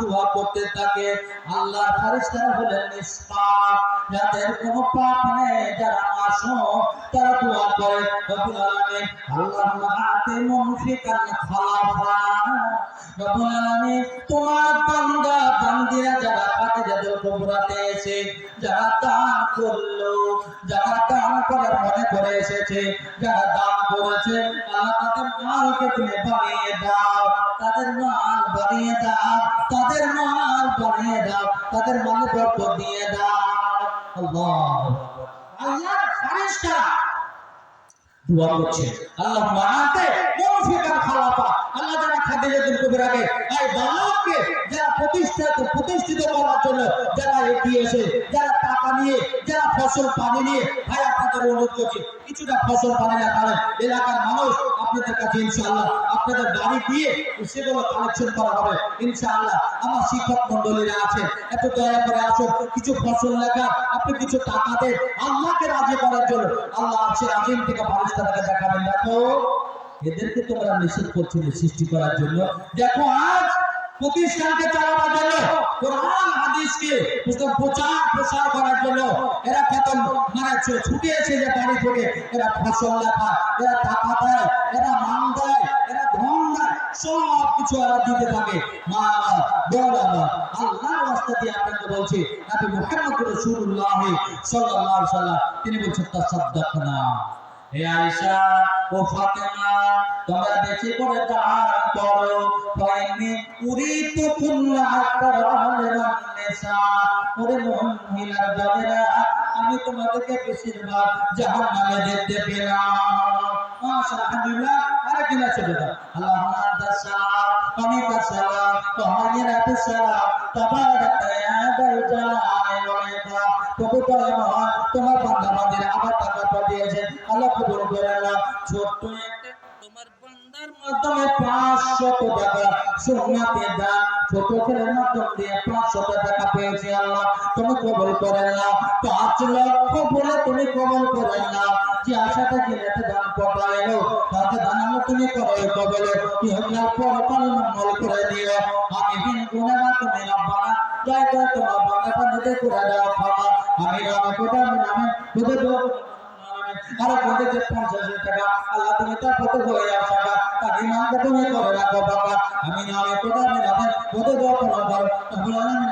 দোয়া করতে থাকে। আল্লাহর ফেরেশতারা হলেন নিষ্পাপ। যাদের কোনো পাপ নেই, যারা মাসুম তারা দোয়া করে। রব্বুল আলামিন, আল্লাহুম্মা আতি মুনফিকান খালাফা। রব্বুল আলামিন, তোমার বান্দা, বান্দিরা যারা পাকে যাদের কবরাতে এসে যারা দান করল, যারা দান করার মনে করে এসেছে, যারা দান করেছে, আল্লাহ তাদের মালকে তুমি বানিয়ে দাও, তাদের মাল বানিয়ে দাও তাদের মাল বানিয়ে দাও, তাদের মালে দ্রব্য দিয়ে দাও। আল্লাহ আল্লাহর দোয়া করছে। আল্লাহ মানাতে খালাফা। আল্লাহ যারা খাদিজাতুল কুবরাকে এই বালককে যারা প্রতিষ্ঠিত প্রতিষ্ঠিত করার জন্য যারা এগিয়ে এসে, যারা নিয়ে যারা ফসল পানি নিয়ে ভাই আপনাদের অনুরোধ করছি, কিছুটা ফসল পানি না পারেন এলাকার মানুষ আপনাদের কাছে ইনশাআল্লাহ, আপনাদের বাড়ি দিয়ে সেগুলো কালেকশন করা হবে, ইনশাআল্লাহ। আমার শিক্ষক মন্ডলীরা আছে এত দয়া করে আসুন, কিছু ফসল লেখা, আপনি কিছু টাকা দেন, আল্লাহকে রাজি করার জন্য। আল্লাহ আছে আজিম থেকে ফারিস্তাকে দেখাবেন। দেখো, এদেরকে তোমরা নিষেধ করছিলে সৃষ্টি করার জন্য। দেখো আজ প্রতিষ্ঠানকে চালাবার জন্য, কোরআন, হাদিসকে প্রচার প্রসার করার জন্য এরা কত মানে ছুটে এসে যে বাড়ি থেকে এরা ফসল লেখা এরা টাকা দেয়, এরা মান দেয়, এরা ধন দেয় সব কিছু এরা দিতে থাকে। মা বড় আল্লাহ আল্লাহর রাস্তা দিয়ে আপনাকে বলছি, নবী মুহাম্মদ রাসূলুল্লাহ সাল্লাল্লাহু আলাইহি সাল্লাম তিনি বলছেন, তাসাদ্দাকনা। হে আয়েশা, ও ফাতেমা, তোমরা বেশি করে দান করো ফাইনি উরিতু কুল্লা আকরাল নিসা ওরে মহিলার দলেরা আমি তোমাদেরকে বেশিরভাগ জাহান্নামে দেখতে পেলাম। মাশাআল্লাহ আলহামদুলিল্লাহ আরেকদিন আছে দাদা আল্লাহুম্মা আনতা সালাম ওয়া সালাম ওয়া সালাম তাবারাকা পবিত্র মহান তোমার বান্দা বান্দিরা আবার টাকা পাঠিয়েছে আল্লাহ কবুল করে ছোট্ট তুমি কবল করে না পাঁচ লক্ষ বলে তুমি কবল করে নাও যে আশাটা জেনেতে দান পড়াইলো তাতে দান আল্লাহ তুমি করো কবলে। কি হল্লা পরকাল মঙ্গল করে দিও। আমি বিন গুনাহ তুমি রব্বানা। জয় করে তোমার বান্দা বান্দাদের করে দাও ক্ষমা। আমি রামে কোটা নামে বুঝে দাও আর বলতে যে পঞ্চাশ টাকা। আল্লাহ, তুমি তার পথে হয়ে টাকা তার ইমানটা তুমি করে রাখো বাবা। আমি নামে কোটা আমি নামে বুঝে দাও তাহলে আমি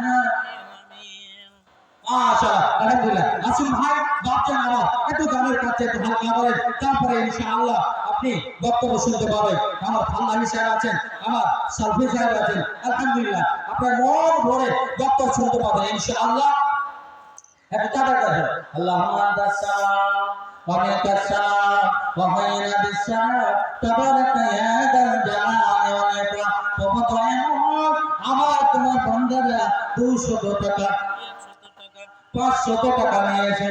তারপরে ইনশাআল্লাহ আপনি বক্তব্য শুনতে পাবেন। আমার ফাল্লাহি সাহেব আছেন, আমার সালফি সাহেব আছেন, আলহামদুলিল্লাহ। আপনার মন ভরে বক্তব্য শুনতে পাবেন ইনশাআল্লাহ। এমন আমার তোমার বান্দারা 200 টাকা পাঁচশত টাকা নিয়ে এসে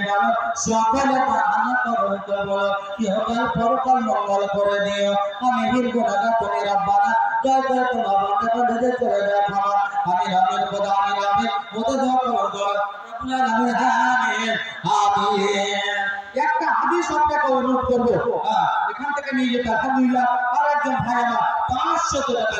সকলে দান করো তো বলো ইহকাল পরকাল মঙ্গল করে দিও। আমি বীর গুণাগা তুমি রব্বানা জয় করে তোমার বান্দা বান্দাদের করে দাও ক্ষমা। আমি রামের খোদা আমি রামের ওদের দোয়া করো দোয়া একটা হাদিস আপনাকে অনুরোধ করব। হ্যাঁ, এখান থেকে নিয়ে যেতে আলহামদুলিল্লাহ আর একজন ভাই আমার পাঁচশত টাকা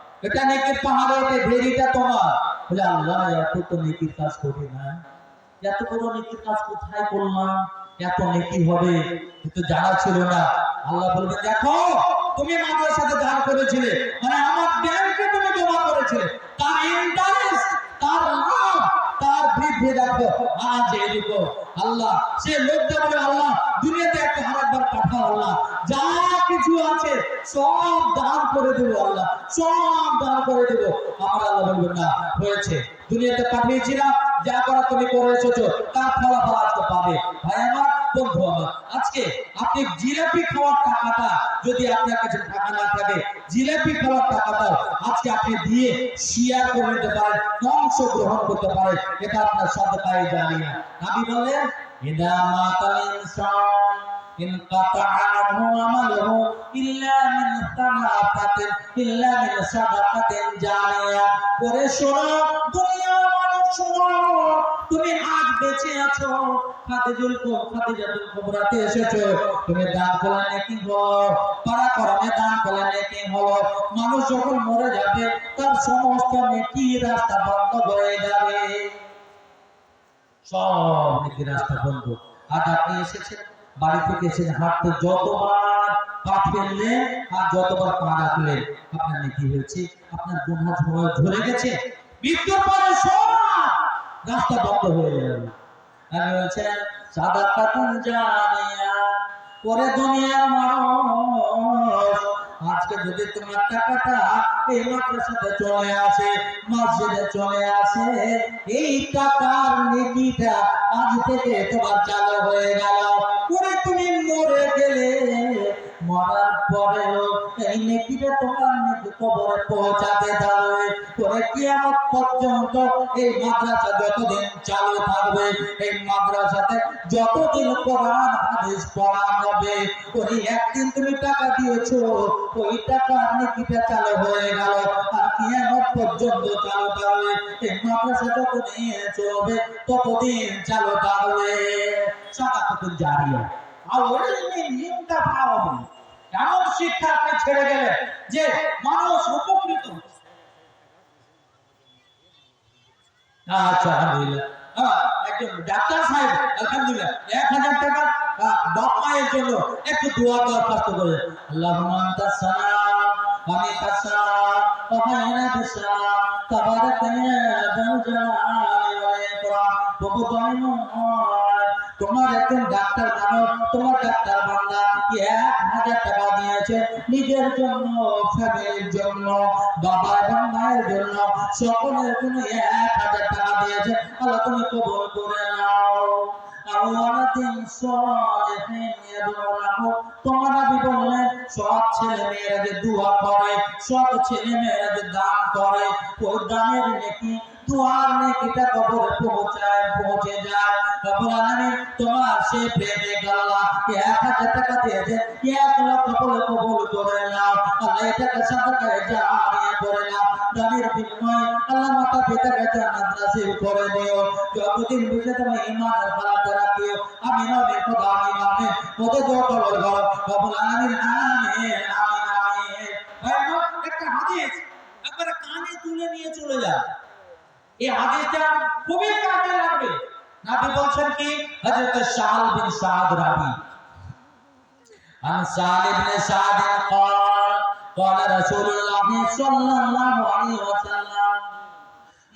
এটা নেকির পাহাড়ে ভেরিটা তোমার? বলে, আল্লাহ এত তো নেকির কাজ করি না। এত বড় নেকির কাজ কোথায় করলাম? এত নেকি হবে? কিন্তু জানা ছিল না। আল্লাহ বলবে, দেখো, তুমি মাদ্রাসাতে দান করেছিলে। মানে আমার ব্যাংকে তুমি জমা করেছিলে। তার ইন্টারেস্ট তার লাভ তার বৃদ্ধি দেখো আজ এদিকে আল্লাহ, সে লোকটা বলে, আল্লাহ, দুনিয়াতে একটা হারাকবার পাঠাও, আল্লাহ। যা কিছু আছে, সব দান করে দেবো, আল্লাহ। সব দান করে দেবো। আমার আল্লাহ বলবেন না, হয়েছে। দুনিয়াতে পাঠিয়েছিলাম যা করা তুমি করে এসেছ, তার ফলাফল আজকে পাবে। ভাই আমার বন্ধু আমার আজকে আপনি জিলাপি খাওয়ার টাকাটা যদি আপনার কাছে টাকা না থাকে জিলাপি খাওয়ার টাকাটাও আজকে আপনি দিয়ে শেয়ার করে নিতে পারেন অংশ গ্রহণ করতে পারেন এটা আপনার সদকায় জানি না নবী বলেন ইদা মাতাল ইনসান انقطع عنه عمله إلا من ثلاثة إلا من صدقة جارية করে শোনো দুনিয়ার মানুষ মানুষ যখন মরে যাবে, তার সমস্ত নেকি রাস্তা বন্ধ হয়ে যাবে। সব নেকি রাস্তা বন্ধ। আজ আপনি এসেছেন? বাড়ি থেকে এসে হাঁটতে যতবার আর আপনার নেকি হয়েছে? আপনার গুণা ঝরে গেছে? মৃত্যুর পরে সব রাস্তা বন্ধ হয়ে যাবে আমি বলছেন সাদা জানিয়া পরে মানুষ। আজকে যদি তোমার টাকাটা এই চলে আসে, মসজিদে চলে আসে, এই টাকার নেকিটা আজ থেকে তোমার চালু হয়ে গেল। পরে তুমি মরে গেলে, মরার পরেও এই নেকিটা তোমার নেকি কবরে পৌঁছাতে যাবে। পরে কিয়ামত পর্যন্ত এই মাদ্রাসা যতদিন চালু থাকবে, এই মাদ্রাসাতে যতদিন কোরআন, হাদিস পড়া হবে, ওই একদিন তুমি টাকা দিয়েছ, ওই টাকা নেকিটা চালু হয়ে গেল। আর কিয়ামত পর্যন্ত চালু থাকবে, এই মাদ্রাসা যতদিন চলবে, ততদিন চালু থাকবে। সাদাকাতুল জারিয়া। আর ওই নিয়মটা পাওয়া এমন শিক্ষা আপনি ছেড়ে গেলেন যে মানুষ উপকৃত আচ্ছা একজন ডাক্তার সাহেব, আলহামদুলিল্লাহ, এক হাজার টাকা বাপ জন্য একটু দোয়া দরখাস্ত করে সালাম ওয়া হাইনা বিসসালাম তাবারাকা ইয়া তোমার একজন ডাক্তার মানো তোমার ডাক্তার বান্দা এক হাজার টাকা দিয়েছে? নিজের জন্য, ফ্যামিলির জন্য বাবা এবং মায়ের জন্য, সকলের জন্য এক হাজার টাকা দিয়েছে। আল্লাহ, তুমি কবুল করে নাও। তোমার করে সব ছেলে মেয়েরা যে দান করে, ওই দানের নেকি দুয়ার নেকিটা কবরে পৌঁছায় যতদিন বুঝে তোমার ঈমানের বালাতে রাখিও, আমি নবী খোদা, আমি নবী ওদের দোয়া কবুল করো রব্বুল আলামিন আমিন আমিন আমিন একটা হাদিস, একবারে কানে তুলে নিয়ে চলে যায় এই হাদিসটা খুবই কাজে লাগবে নবী বলছেন কি হযরত শাহল বিন সাদ রাবি عن سعد بن سعد قال قال رسول الله صلى الله عليه وسلم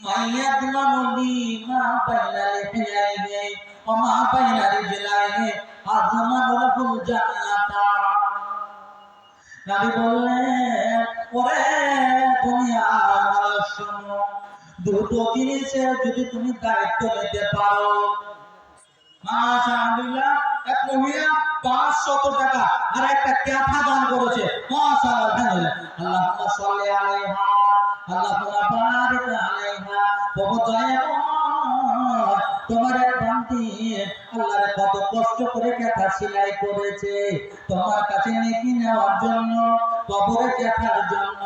من يضمن لي ما بين لحييه وما بين رجليه أضمن له الجنة নবী বললেন ওরে দুনিয়ার মানুষ শোনো দুটো জিনিসের যদি তুমি দায়িত্ব নিতে পারো। মাশাআল্লাহ, এক মহিলা 500 টাকা আর একটা ক্যাথা দান করেছে। মাশাআল্লাহ আল্লাহুম্মা সাল্লি আলাইহা, আল্লাহুম্মা বারিক আলাইহা। তোমার দয়াময় তোমার আল্লাহর কত কষ্ট করে ক্যাথা সেলাই করেছে। তোমার কাছে নেকি নেওয়ার জন্য, কবরে ক্যাথার জন্য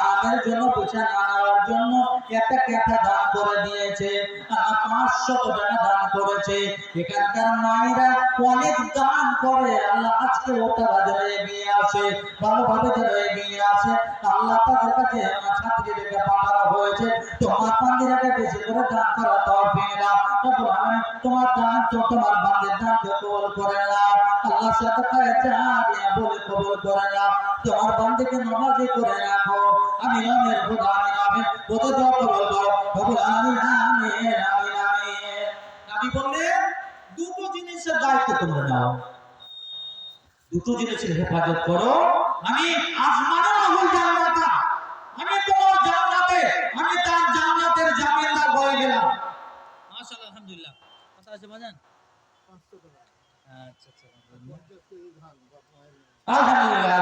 আরামের জন্য বিছানা নেওয়ার জন্য একটা ক্যাথা দান করে দিয়েছে। পাঁচশো টাকা দান করেছে। এখানকার মায়েরা অনেক দান করে। আল্লাহ আজকে ওটা বাজারে এগিয়ে আসে, ভালোভাবে যারা এগিয়ে আসে। আল্লাহ তাদের কাছে আমার ছাত্রীদেরকে পাঠানো হয়েছে। তোমার বান্দিরাকে বেশি করে দান করা রব্বুল আলামিন তোমার করে রাখো। আমি খোদা, আমি কবুল করো। বললেন দুটো জিনিসের দায়িত্ব তোমরা নাও। দুটো জিনিসের হেফাজত করো। আমি আসমানের জান্নাতা। আমি তোমার জান্নাতে, আমি তার জান্নাতের জামিনদার হয়ে গেলাম। মাশাআল্লাহ, আলহামদুলিল্লাহ। আছে বাজান? আচ্ছা আচ্ছা, আচ্ছা আলহামদুলিল্লাহ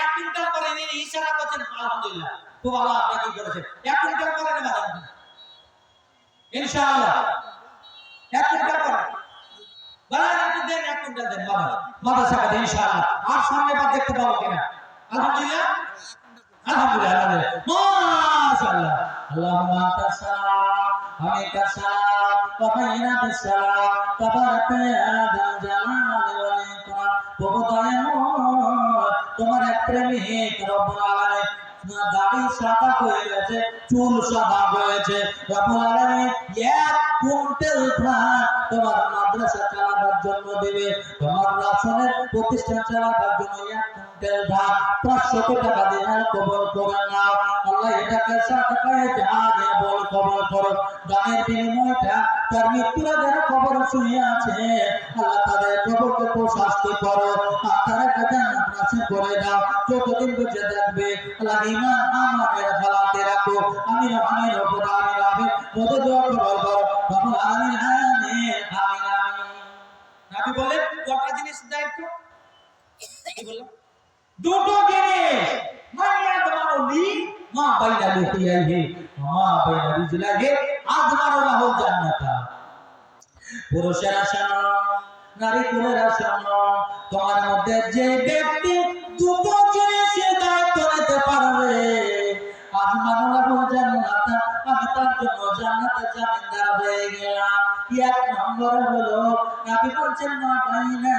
এক কুইন্টাল করে নিন ইশারা করছেন আলহামদুলিল্লাহ। খুব আর সামনে বাদ দেখতে পাবো কিনা? আলহামদুলিল্লাহ? আলহামদুলিল্লাহ আলহামদুলিল্লাহ। মাশাআল্লাহ। السلام ومنك السلام وبينك السلام تبارك يا ذا الجلال والاكرام প্রভু দয়াময় তোমার এক প্রেমিক রব্বুল আলামিন দাড়ি সাদা হয়ে গেছে চুল সাদা হয়েছে রব্বুল আলামিন এক কুইন্টাল ধান তোমার মাদ্রাসা চালাবার জন্য দেবে তোমার রাসনের প্রতিষ্ঠান চালাবার জন্য এক কুইন্টাল পাঁচশত টাকা দিয়ে কবল করে নাও আল্লাহ এটাকে সাদাকায় জানে বল কবল করো। দানের বিনিময়টা তার মৃত্যুরা যারা কবর শুয়ে আছে আল্লাহ তাদের কবরকে প্রশাস্তি করো আর তারা জান্নাত নাসিব করে দাও। যতদিন বেঁচে থাকবে আল্লাহ ইমান আমাদের হালাতে রাখো আমিন আমিন খোদা আমিন আমিন মতো দোয়া কবল করো। রব্বুল আলামিন আমিন আমিন আমিন নবী বলেন কটা জিনিস দায়িত্ব কি বললাম দুটো জিনিস মাইয়া দমানুলি মা বাইনা লিহিয়াহি মা বাইনা রিজলাহি আযমারু লাহু জান্নাতা। পুরুষেরা শোনো নারী কুলেরা শোনো তোমার মধ্যে যে ব্যক্তি দুটো জিনিসের দায়িত্ব নিতে পারবে। আযমারু লাহু জান্নাতা আমি তার জন্য জান্নাতে জামিনদার হয়ে গেলাম। এক নম্বর হলো, নবী বলছেন, মা বাইনা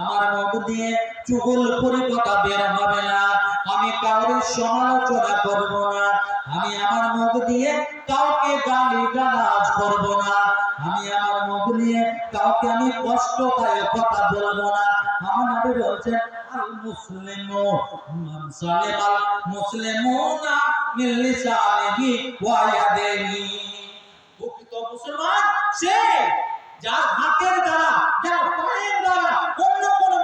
আমার মুখ দিয়ে চুগল করে কথা বের হবে না। আমি কাউরে সমালোচনা করব না। আমি আমার মুখ দিয়ে কাউকে গালি গালাজ করব না। আমি আমার মুখ দিয়ে কাউকে আমি কষ্টদায়ক কথা বলব না। আমার নবী বলছেন, আল মুসলিমু মান সালিমাল মুসলিমুনা মিন লিসানিহি ওয়া ইয়াদিহি। প্রকৃত মুসলমান সে যার হাতের দ্বারা, যার পায়ের দ্বারা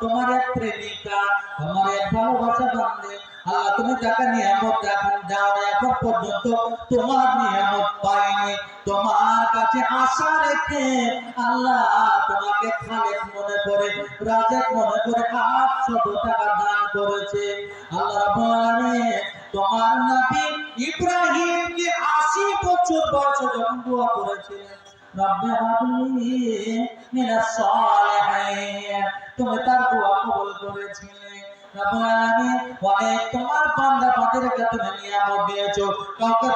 তোমার এক প্রেমিকা, তোমার এক ভালোবাসা বান্ধে। আল্লাহ, তুমি যাকে নিয়ামত এখন দাও এখন পর্যন্ত তোমার নিয়ামত পাইনি। তোমার কাছে আশা রেখে আল্লাহ তোমাকে খালেক মনে করে, রাজেক মনে করে আটশত টাকা দান করেছে। আল্লাহ আলামিন, তোমার নবী ইব্রাহিমকে আশি বছর বয়সে যখন দোয়া করেছিলেন তুমি তার দোয়া করেছিলে। তোমার বান্দাদেরকে তুমি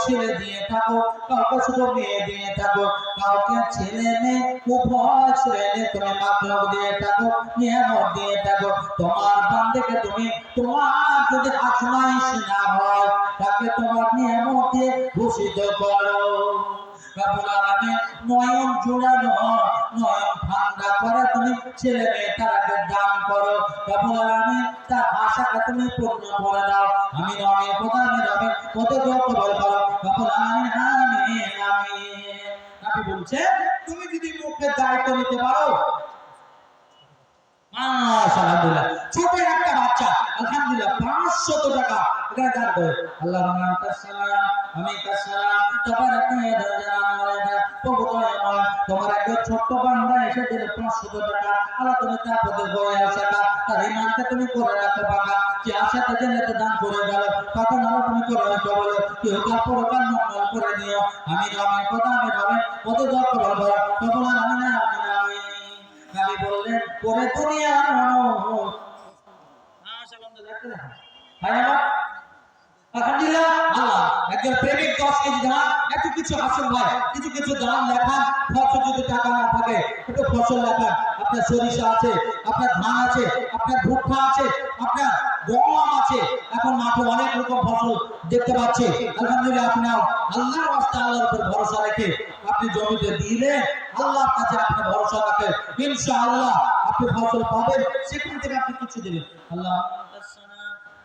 ছেলে দিয়ে থাকো, কাউকে শুধু মেয়ে দিয়ে থাকো, কাউকে ছেলে মেয়ে তুমি মাকলুক দিয়ে থাকো দিয়ে থাকো। তোমার তুমি, তোমার যদি আজমাইশ না হয়, তাকে তোমার নিয়ামত দিয়ে ভূষিত করো। নয়ন জোড়ানো, নয়ন ঠান্ডা করে তুমি ছেলে মেয়ে তারাকে দান করো। রব্বুল আলামিন তার আশাকে তুমি পূর্ণ করে দাও। আমি রবে, খোদা, আমি কত দোয়া কবল করো। রব্বুল আলামিন আমিন আমিন। নবী বলছে তুমি যদি মুখে দায়িত্ব নিতে পারো? মাশাআল্লাহ ছোট একটা বাচ্চা, আলহামদুলিল্লাহ 500 টাকা এখানে দান আল্লাহ তাসালাম আমি তাসালাম তাবারাক দাল জালাল ওয়াল প্রভু দয়াময়, তোমার একটা ছোট্ট বান্দা এসে দিলে 500 টাকা। আল্লাহ, তুমি তার প্রতি আসাটা তার ইমানকে তুমি করে রাখতে পাকা যে আশাতে জান্নাতে দান করে গেল তখন আল্লাহ তুমি করে রাখতে বলো। কেউ তার পরকাল মঙ্গল করে দিও আমি রবে কথা, আমি রবে কত দোয়া করব প্রভু আমিন আমিন আমিন নবী বললেন আপনার আপনার ধান আছে, আপনার ভুট্টা আছে, আপনার গম আছে। এখন মাঠে অনেক রকম ফসল দেখতে পাচ্ছি। আলহামদুলিল্লাহ আল্লাহর আল্লাহর উপর ভরসা রেখে আপনি জমিতে দিলে আল্লাহর কাছে আপনি ভরসা রাখেন ইনশাআল্লাহ, আপনি ফসল পাবেন, সেখান থেকে আপনি কিছু দেবেন। আল্লাহ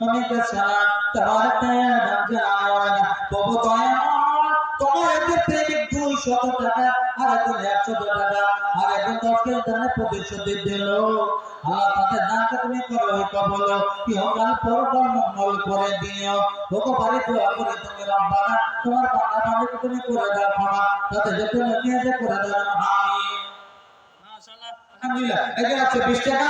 আমি বেচারা তোমার তবু দয়া তোমার একজন প্রেমিক দুই শত টাকা, আর একজন একশো টাকা, আর একজন দশ কেজি প্রতিশ্রুতি দিল। আল্লাহ তাদের দানকে তুমি করো কবল। ইহকাল পরকাল মঙ্গল করে দিও। তোকে বাড়ি দোয়া করে তুমি রব্বানা, তোমার বান্দা বান্দিকে তুমি করে দাও ক্ষমা। তাতে যত নিয়ে যে করে দাও মাশাআল্লাহ, আলহামদুলিল্লাহ। এখানে আছে বিশ টাকা।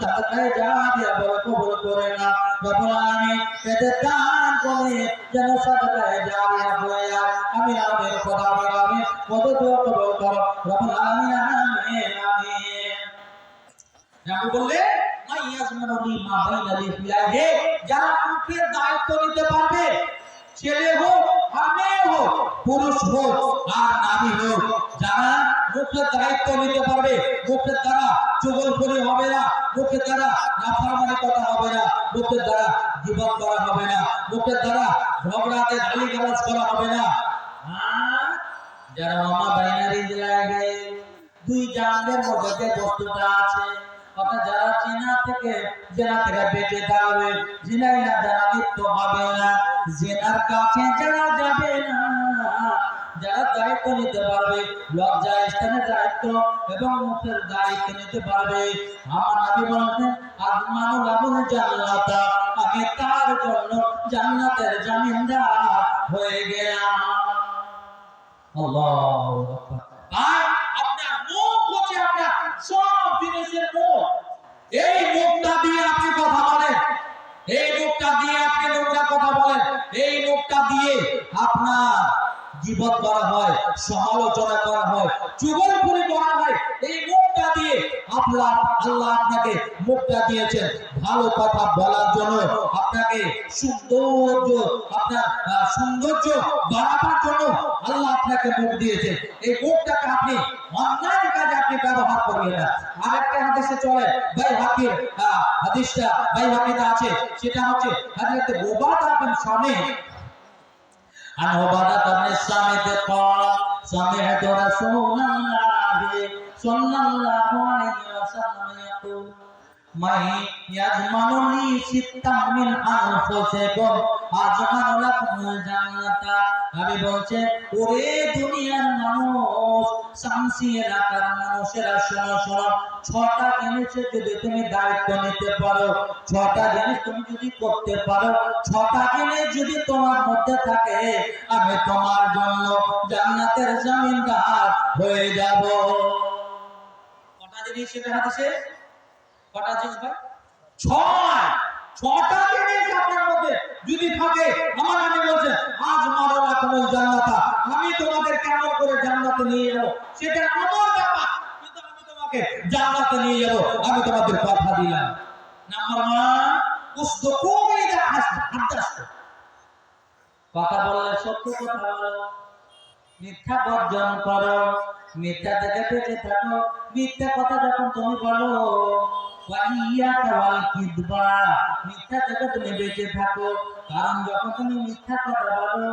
সাদাকায় যা দিয়া বলে কবর করে না রব্বুল আলামিন এদের দান করে যেন সাদাকায় যা দিয়া হয়ে আমি আমের খোদা আমি কত দোয়া কবর করো। রব্বুল আলামিন আমিন আমিন রাবু বললে মাই ইয়াজমানুনি মা বাইনা লিহিয়াহে যারা মুখের দায়িত্ব নিতে পারবে ছেলে হোক আর মেয়ে হোক, পুরুষ হোক আর নারী হোক, যারা মুখের দায়িত্ব নিতে পারবে মুখের দ্বারা চুগলখড়ি হবে না মুখের দ্বারা নাফরমানি কথা হবে না মুখের দ্বারা জীবন করা হবে না মুখের দ্বারা ঝগড়াতে গালিগালাজ করা হবে না। যারা মামা বাইনারি লাগে দুই জানদের মধ্যে বস্তুটা আছে অর্থাৎ যারা জিনা থেকে, জেনা থেকে বেঁচে থাকবে, জিনাই না যারা লিপ্ত হবে না। জেনার কাছে যারা যাবে না, যারা দায়িত্ব নিতে পারবে লজ্জা স্থানের দায়িত্ব এবং মুখের দায়িত্ব নিতে পারবে। আমার নবী বলছেন আজমানুল আবুল জান্নাতা, আমি তার জন্য জান্নাতের জামিনদার হয়ে গেলাম। আল্লাহু আকবার। জীবন করা হয়, সমালোচনা করা হয় চুগলখড়ি করা হয়। এই মুখটা দিয়ে আল্লাহ আল্লাহ আপনাকে মুখটা দিয়েছেন। ভালো কথা বলার জন্য আপনাকে সৌন্দর্য, আপনার সৌন্দর্য বাড়াবার জন্য আল্লাহ আপনাকে মুখ দিয়েছে এই মুখটাকে আপনি অন্যায় কাজে আপনি ব্যবহার করবেন না। আরেকটা হাদিসে চলে, ভাই হাকির হাদিসটা ভাই হাকিদা আছে, সেটা হচ্ছে হযরত ওবাদা বিন সামিহ عن عبادة بن الصامت قال سمعت رسول الله صلى الله عليه وسلم يقول মাই ইয়াজমানুনি সিত্তাম মিন আনফুসিকুম আজমানুলাকুমুল জান্নাতা। আমি বলছে, ওরে দুনিয়ার মানুষ শামসি এলাকার মানুষেরা, শোনো শোনো, ছটা জিনিসের যদি তুমি দায়িত্ব নিতে পারো, ছটা জিনিস তুমি যদি করতে পারো, ছটা জিনিস যদি তোমার মধ্যে থাকে, আমি তোমার জন্য জান্নাতের জামিনদার হয়ে যাব। কটা জিনিস সেটা হাতে কটা জিনিস ভাই? ছয়। ছটা জিনিস আপনার মধ্যে যদি থাকে, আমার আমি বলছে আজ মারো না তোমার জান্নাতা। আমি তোমাদের কেমন করে জান্নাতে নিয়ে যাব? সেটা আমার ব্যাপার, কিন্তু আমি তোমাকে জান্নাতে নিয়ে যাব। আমি তোমাদের কথা দিলাম। নাম্বার ওয়ান হাদাসতু কথা বললে সত্য কথা মিথ্যা বর্জন করো। মিথ্যা থেকে বেঁচে থাকো। মিথ্যা কথা যখন তুমি বলো মিথ্যা থেকে তুমি বেঁচে থাকো। কারণ যখন তুমি মিথ্যা কথা বলো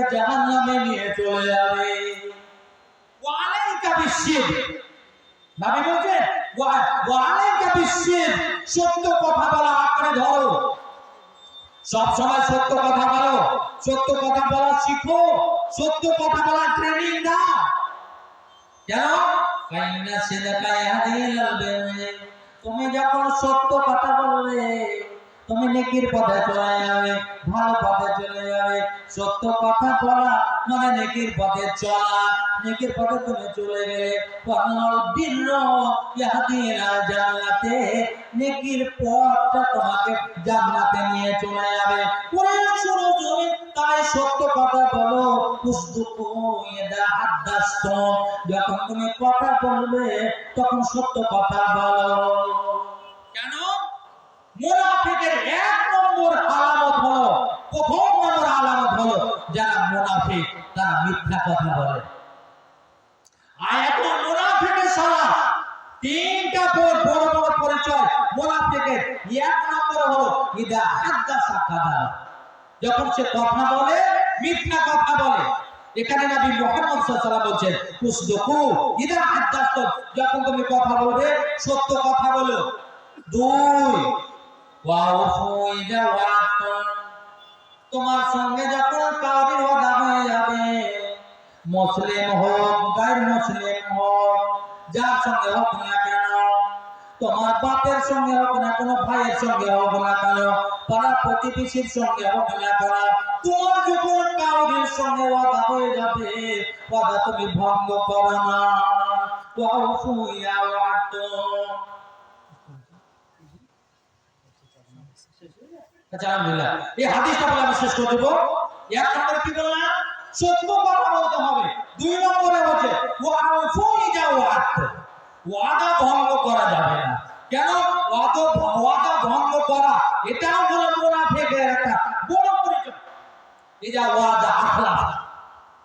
জাহান্নামে নিয়ে চলে যাবে। ওয়ালাইকা বিশির। নবী বলছেন ওয়ালাইকা বিশির, সত্য কথা বলা আঁকড়ে ধরো সব সময় সত্য কথা বলো। সত্য কথা বলা শিখো। সত্য কথা বলা ট্রেনিং দাও। কেন? তুমি যখন সত্য কথা বলবে তুমি নেকির পথে চলে যাবে, ভালো পথে চলে যাবে। সত্য কথা বলা মানে নেকির পথে চলা। নেকির পথে তুমি চলে গেলে জান্নাতে নেকির পথটা তোমাকে জান্নাতে নিয়ে চলে যাবে। ওরে শুনো তুমি তাই সত্য কথা বলো। যখন তুমি কথা বলবে, তখন সত্য কথা বলো। কেন? মুনাফিকের এক নম্বর আলামত হলো, প্রথম নম্বর আলামত হলো যারা মুনাফিক, তারা মিথ্যা কথা বলে। আর মুনাফিকের সালা তিনটা বড় বড় বড় পরিচয়। মুনাফিকের এক নম্বর হলো, ইদা হাদাসা কাদা যখন সে কথা বলে, মিথ্যা কথা বলে। এখানে নবী মুহাম্মদ সাল্লাল্লাহু বলছেন কুসদুকু ইদা হাদাসত যখন তুমি কথা বলবে, সত্য কথা বলো। দুই তোমার সঙ্গে যখন কাউরির ওয়াদা হয়ে যাবে, মুসলিম হোক, গায়ের মুসলিম হোক, যার সঙ্গে হোক না কেন, তোমার বাপের সঙ্গে হোক না কোনো, ভাইয়ের সঙ্গে হোক না কেন, পাড়া প্রতিবেশীর সঙ্গে হোক না কেন, তোমার যখন কাউরির সঙ্গে ওয়াদা হয়ে যাবে, ওয়াদা তুমি ভঙ্গ করো না। ওয়াউফু ইয়া ওয়াতুম আচ্ছা আলহামদুলিল্লাহ এই হাদিসটা বলে শেষ করে দেবো। কি বললাম? সত্য কথা হবে। দুই নম্বরে হচ্ছে ওয়াফুই যা ওয়াদ ওয়াদা করা যাবে না। কেন? ওয়াদা ওয়াদা ভঙ্গ করা, এটাও হলো মুনাফিকের একটা বড় পরিচয়। এই যা ওয়াদা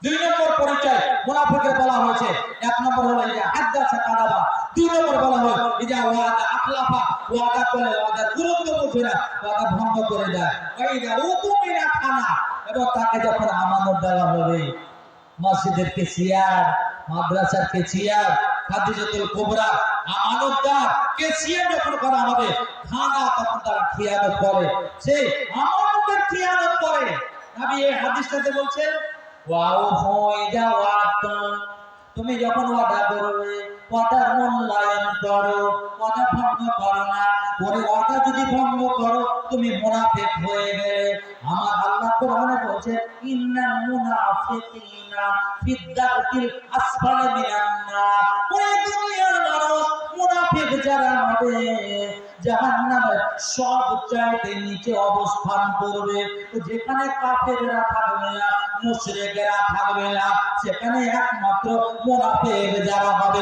দুই নম্বর পরিচয় মুনাফিকের বলা হয়েছে। এক নম্বর হলো এই যে হাদ্দাসা কাদাবা। দুই নম্বর বলা হয় এই যে ওয়াদা আখলাফা। ওয়াদা করে ওয়াদা গুরুত্ব বুঝে না ওয়াদা ভঙ্গ করে দেয়। এই যে উতুমিনা খানা। এবং তাকে যখন আমানত দেওয়া হবে, মসজিদের কেসিয়ার মাদ্রাসার কেসিয়ার খাদিজাতুল কুবরা আমানতদার কেসিয়ার যখন করা হবে, খানা তখন তারা খিয়ানত করে। সেই আমানতের খিয়ানত করে। নবী এই হাদিসটাতে বলছেন ওয়াও হয়ে যাওয়া তুমি যখন ওয়াদা করবে মূল্যায়ন করো ওয়াদা ভঙ্গ করো না। ওরে ওয়াদা যদি ভঙ্গ করো, তুমি মুনাফিক হয়ে গেলে। আমার আল্লাহ কোরআনে বলছে মুনাফিকিনা দুনিয়ার মানুষ মুনাফিক যারা হবে, জাহান্নামের নিচে অবস্থান করবে। যেখানে কাফেররা থাকবে না, মুশরিকেরা থাকবে না, সেখানে একমাত্র মুনাফিক যারা হবে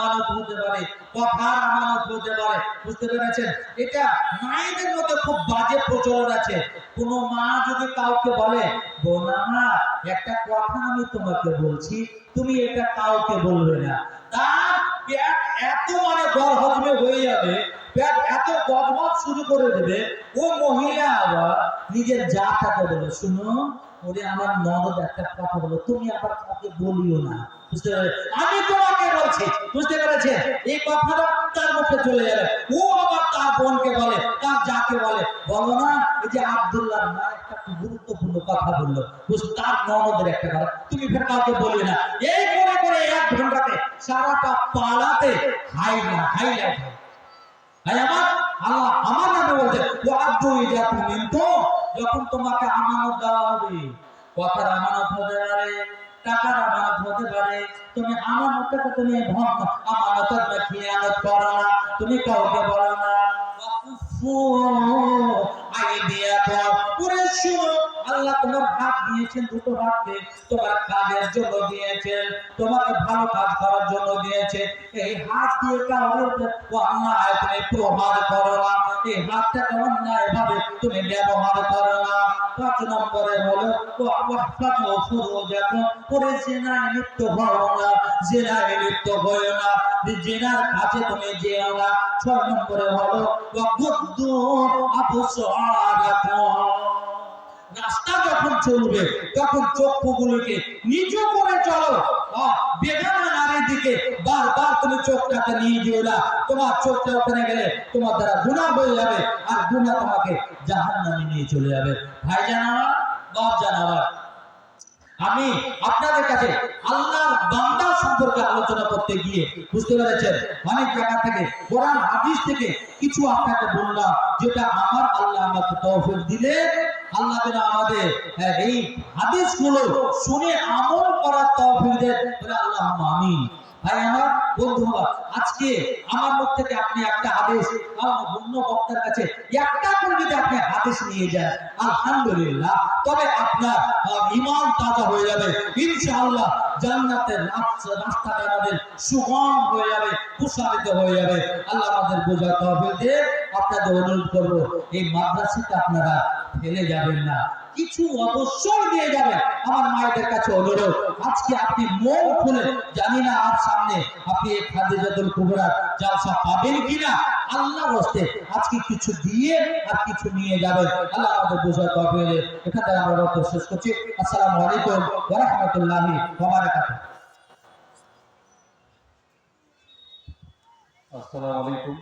আমানত হতে পারে, কথার আমানত হতে পারে, বুঝতে পেরেছেন? এটা মায়েদের মধ্যে খুব বাজে প্রচলন আছে। কোনো মা যদি কাউকে বলে, বোনা, একটা কথা আমি তোমাকে বলছি, তুমি এটা কাউকে বলবে না। তার পেট এত মানে গড় হজমে হয়ে যাবে, পেট এত গজমজ শুরু করে দেবে, ও মহিলা আবার নিজের জাতটাকে বলে, শুনো ওরে আমার একটা কথা বলো তুমি কাউকে বলিও না। আমি তোমাকে বলছি, বুঝতে পেরেছে এই কথাটা তার মুখে চলে যাবে ও আবার তার বোনকে বলে, তার যাকে বলে, বলো না, এই যে আব্দুল্লাহ মা একটা গুরুত্বপূর্ণ কথা বলল। তার ননদের একটা কথা, তুমি ফের কাউকে বলি না। এই করে করে এক ঘন্টাতে সারাটা পালাতে হাইলাইট হাইলাইট হয় ভাই, আমার আল্লাহ আমার নামে বলছে তুমি তো যখন তোমাকে আমানত দেওয়া হবে। কথার আমানত হতে পারে, টাকার আমানত হতে পারে, তুমি আমানতটাকে তুমি ভঙ্গ আমানতের না খিয়ানত করো না, তুমি কাউকে বলো না। ওয়াকুফু আইদিয়াকুম পুরো শুনো আল্লাহ তোমার হাত দিয়েছেন, দুটো হাতকে তোমার কাজের জন্য দিয়েছেন, তোমাকে ভালো কাজ করার জন্য দিয়েছে এই হাত দিয়ে কাউকে অন্যায় তুমি প্রহার করো না। এই হাতটাকে অন্যায় ভাবে তুমি ব্যবহার করো না। পাঁচ নম্বরে হলো পরে জেনায় লিপ্ত হও না, জেনায় লিপ্ত হও না। জেনার কাছে তুমি যেও না। ছয় নম্বরে হলো ওয়াগুদ্দু আবসারাকুম রাস্তা যখন চলবে, তখন চক্ষুগুলোকে নিচু করে চলো। নারীর দিকে বারবার তুমি চোখটাকে নিয়ে না। তোমার চোখটা ওখানে গেলে তোমার দ্বারা গুণা হয়ে যাবে আর গুণা তোমাকে জাহান নামে নিয়ে চলে যাবে। ভাই জানাবা বাপ জানাবা আমি আপনাদের কাছে আল্লাহর বান্দা সম্পর্কে আলোচনা করতে গিয়ে বুঝতে পেরেছেন। অনেক জায়গা থেকে, কোরআন, হাদিস থেকে কিছু আপনাকে বললাম, যেটা আমার আল্লাহ আমাকে তৌফিক দিলে আল্লাহ আমাদের আহ, এই হাদিসগুলো শুনে আমল করার আল্লাহ আমিন। ভাই আমার বন্ধু আজকে আমার মুখ থেকে আপনি একটা অন্য বক্তার কাছে একটা আপনি নিয়ে যান আলহামদুলিল্লাহ তবে আপনার ঈমান তাজা হয়ে যাবে। ইনশাআল্লাহ জান্নাতের রাস্তাটা আমাদের সুগম হয়ে যাবে প্রসারিত হয়ে যাবে। আল্লাহ আমাদের আপনাদের অনুরোধ করব এই মাদ্রাসাটা আপনারা ফেলে যাবেন না। কিছু অবশ্যই দিয়ে যাবেন। আমার মায়েদের কাছে অনুরোধ, আজকে আপনি মন খুলে জানি না আর সামনে আপনি এই খাদিজাতুল কুবরা জালসা পাবেন কিনা? আল্লাহ হস্তে আজকে কিছু দিয়ে আর কিছু নিয়ে যাবেন। আল্লাহ আমাদের বোঝা তবে এখান থেকে আমরা বক্তব্য শেষ করছি। আসসালামু আলাইকুম ওয়া রাহমাতুল্লাহি ওয়া বারাকাতুহু। আসসালামু আলাইকুম।